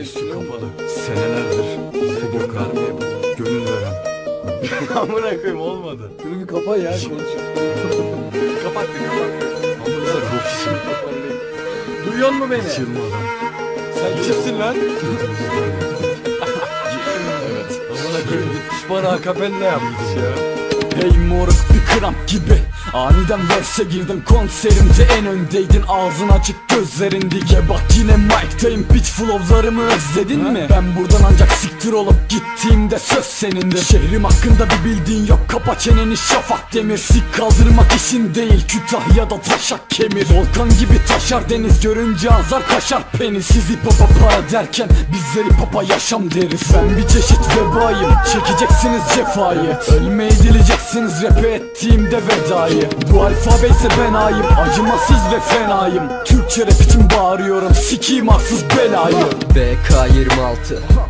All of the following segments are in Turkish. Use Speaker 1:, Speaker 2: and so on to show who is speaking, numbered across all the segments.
Speaker 1: üstü kapalı. Senelerdir bize gök vermeye gönül veren. Amına koyayım olmadı.
Speaker 2: Şunu bir kapa ya konuş.
Speaker 1: Kapat bir kapat. Amına işim.
Speaker 2: Duyuyor musun beni?
Speaker 1: Çılmadan.
Speaker 2: Sen kimsin lan?
Speaker 1: evet. Amına koyayım. Bana akapella yapmış ya.
Speaker 3: Hey moruk bir kramp gibi. Aniden verse girdim konserimde en öndeydin Ağzın açık gözlerin dige Bak yine mic'tayım pitch flowlarımı özledin mi? Ben buradan ancak siktir olup gittiğimde söz senindir. Şehrim hakkında bir bildiğin yok. Kapa çeneni şafak demir. Sik kaldırmak işin değil. Kütahya'da taşak kemir. Volkan gibi taşar deniz. Görünce azar kaşar penis. Sizi papa para derken bizleri papa yaşam deriz. Ben bir çeşit vebayım. Çekeceksiniz cefayı. Ölmeyi dileyeceksiniz rap ettiğimde vedayı. Bu alfabe ise ben ayım. Acımasız ve fenayım. Türkçe rap için bağırıyorum. Sikiyim arsız belayı.
Speaker 4: BK26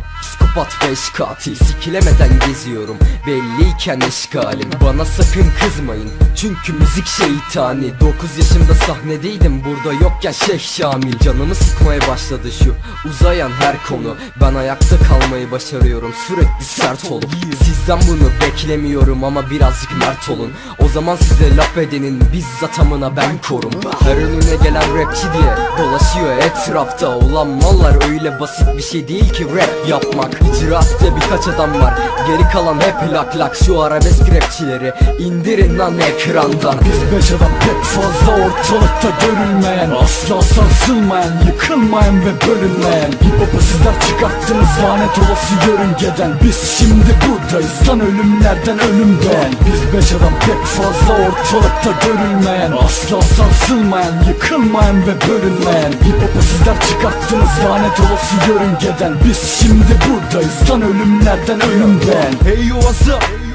Speaker 4: Psikopat 5 katil Sikilemeden geziyorum. Belliyken eşkalim Bana sakın kızmayın. Çünkü müzik şeytani 9 yaşımda sahnedeydim Burada yokken Şeyh Şamil. Canımı sıkmaya başladı şu Uzayan her konu. Ben ayakta kalmayı başarıyorum Sürekli sert olup Sizden bunu beklemiyorum ama birazcık mert olun. O zaman size laf edenin bizzat amına ben korum. Her önüne gelen rapçi diye dolaşıyor etrafta. Ulan mallar öyle basit bir şey değil ki rap yapmak. İcraatte birkaç adam var Geri kalan hep lak lak. Şu arabesk rapçileri indirin lan ekrandan.
Speaker 3: Biz beş adam pek fazla ortalıkta görülmeyen Asla sarsılmayan, yıkılmayan ve bölünmeyen. Hip hop'u sizler çıkarttınız lanet olası yörüngeden. Biz şimdi buradayız lan ölümlerden ölümden. Biz beş adam pek fazla ortalıkta görülmeyen Asla sarsılmayan, yıkılmayan ve bölünmeyen Hip hop'u sizler çıkarttınız. Lanet olası yörüngeden Biz şimdi buradayız. Lan ölümlerden ölümden
Speaker 5: Hey yo what's up?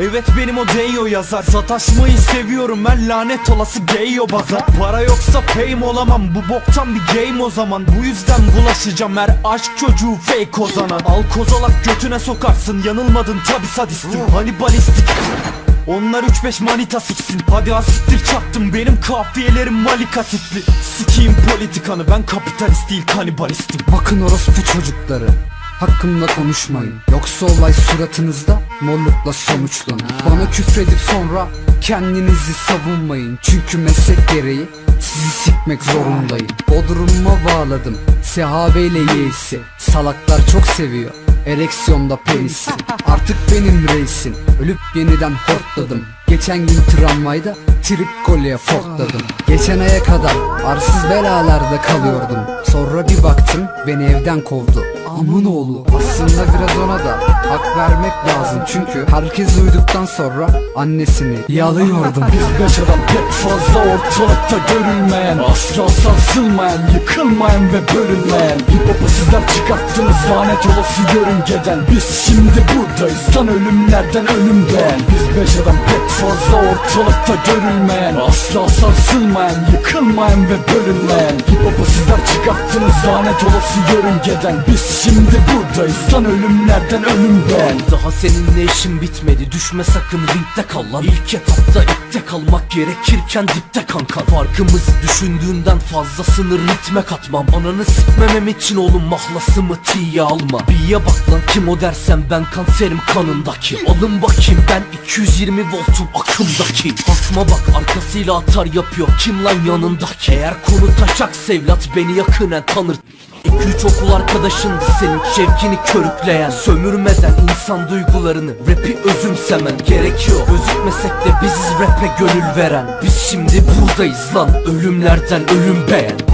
Speaker 5: Evet benim o Deyo yazar. Sataşmayı seviyorum ben lanet olası gay yo bazar. Para yoksa payim olamam bu boktan bir game o zaman. Bu yüzden bulaşacağım her aşk çocuğu fake ozanan Al kozalak götüne sokarsın yanılmadın tabi sadistim. Hani balistik onlar 3-5 manita siksin. Hadi asiktir çaktım. Benim kafiyelerim malika tipli. Sikiyim politikanı. Ben kapitalist değil kanibalistim.
Speaker 6: Bakın orospu çocukları. Hakkımda konuşmayın. Yoksa olay suratınızda morlukla sonuçlanır. Bana küfredip sonra kendinizi savunmayın. Çünkü meslek gereği sizi sikmek zorundayım. Bodrumuma bağladım. Sehabeyle yeğisi. Salaklar çok seviyor Ereksiyonda penisi Artık benim reisim. Ölüp yeniden hortladım. Geçen gün tramvayda trip kolye fortladım. Geçen aya kadar arsız belalarda kalıyordum. Sonra bir baktım beni evden kovdu Amın oğlu. Aslında biraz ona da hak vermek lazım. Çünkü herkes uyuduktan sonra annesini yalıyordum.
Speaker 3: Biz beş adam pek fazla ortalıkta görülmeyen Asla sarsılmayan, yıkılmayan ve bölünmeyen Hip hop'u sizler çıkarttınız lanet olası yörüngeden. Biz şimdi buradayız lan ölümlerden ölümden Biz beş adam pek fazla ortalıkta görülmeyen Asla sarsılmayan, yıkılmayan ve bölünmeyen Hip hop'u sizler çıkarttınız lanet olası yörüngeden. Biz şimdi buradayız. Lan ölümlerden ölümden
Speaker 4: Daha seninle işim bitmedi. Düşme sakın ringde kal lan. İlk etapta ipte kalmak gerekirken dipte kanka. Farkımız düşündüğünden fazlasını ritme katmam. Ananı sikmemem için oğlum mahlasımı tiye alma. Biye bak lan kim o dersen ben kanserim kanındaki. Alın bakayım ben 220 voltum akımdaki. Basma bak arkasıyla atar yapıyor. Kim lan yanındaki? Eğer konu taşak sevlat beni yakinen tanır 2-3 okul arkadaşındı senin şevkini körükleyen Sömürmeden insan duygularını rapi özümsemen. Gerekiyor Gözükmesek de biziz rap'e gönül veren. Biz şimdi buradayız lan ölümlerden ölüm beğen